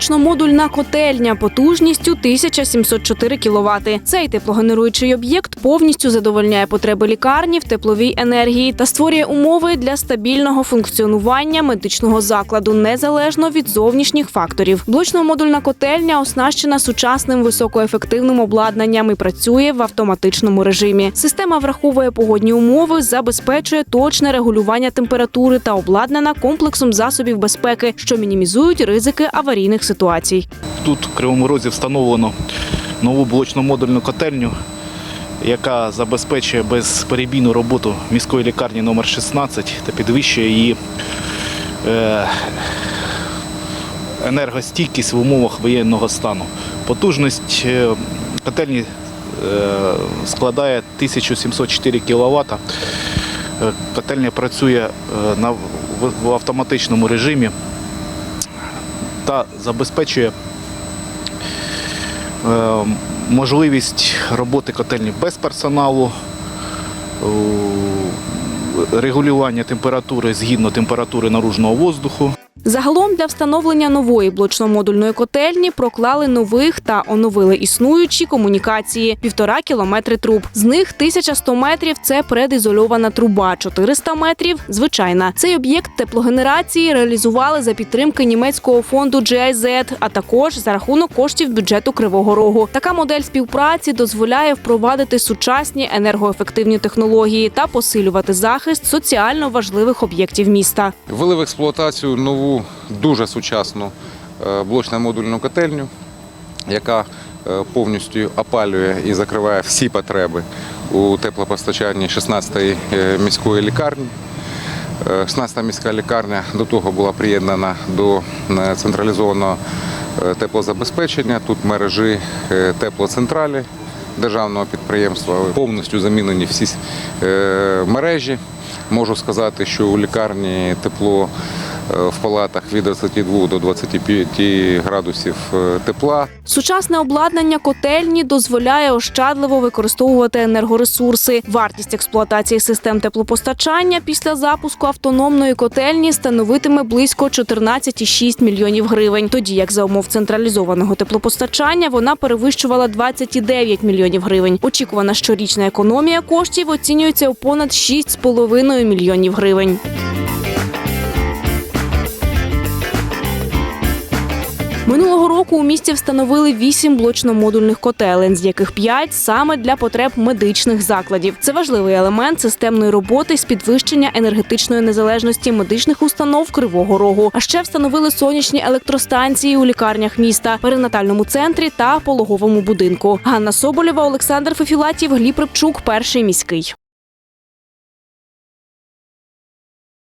блочно-модульна котельня потужністю 1704 кВт. Цей теплогенеруючий об'єкт повністю задовольняє потреби лікарні в тепловій енергії та створює умови для стабільного функціонування медичного закладу незалежно від зовнішніх факторів. Блочно-модульна котельня оснащена сучасним високоефективним обладнанням і працює в автоматичному режимі. Система враховує погодні умови, забезпечує точне регулювання температури та обладнана комплексом засобів безпеки, що мінімізують ризики аварійних ситуацій. Тут в Кривому Розі встановлено нову блочно-модульну котельню, яка забезпечує безперебійну роботу міської лікарні номер 16 та підвищує її е, енергостійкість в умовах воєнного стану. Потужність е, котельні е, складає 1704 кВт. Котельня працює в автоматичному режимі та забезпечує е, можливість роботи котельні без персоналу, регулювання температури згідно температури наружного воздуху. Загалом для встановлення нової блочно-модульної котельні проклали нових та оновили існуючі комунікації півтора кілометри труб. З них 1100 метрів це предізольована труба, 400 метрів звичайна. Цей об'єкт теплогенерації реалізували за підтримки німецького фонду GIZ, а також за рахунок коштів бюджету Кривого Рогу. Така модель співпраці дозволяє впровадити сучасні енергоефективні технології та посилювати захист соціально важливих об'єктів міста. Ввели в експлуатацію нову дуже сучасну е, блочно-модульну котельню, яка е, повністю опалює і закриває всі потреби у теплопостачанні 16-ї е, міської лікарні. Е, 16-та міська лікарня до того була приєднана до централізованого теплозабезпечення. Тут мережі теплоцентралі державного підприємства. Повністю замінені всі мережі. Можу сказати, що у лікарні тепло в палатах від 22 до 25 градусів е, тепла. Сучасне обладнання котельні дозволяє ощадливо використовувати енергоресурси. Вартість експлуатації систем теплопостачання після запуску автономної котельні становитиме близько 14,6 мільйонів гривень. Тоді як за умов централізованого теплопостачання вона перевищувала 29 мільйонів гривень. Очікувана щорічна економія коштів оцінюється у понад 6,5 мільйонів гривень. Минулого року у місті встановили вісім блочно-модульних котелень, з яких п'ять саме для потреб медичних закладів. Це важливий елемент системної роботи з підвищення енергетичної незалежності медичних установ Кривого Рогу. А ще встановили сонячні електростанції у лікарнях міста, перинатальному центрі та пологовому будинку. Ганна Соболєва, Олександр Фефілатів, Гліб Рибчук, перший міський.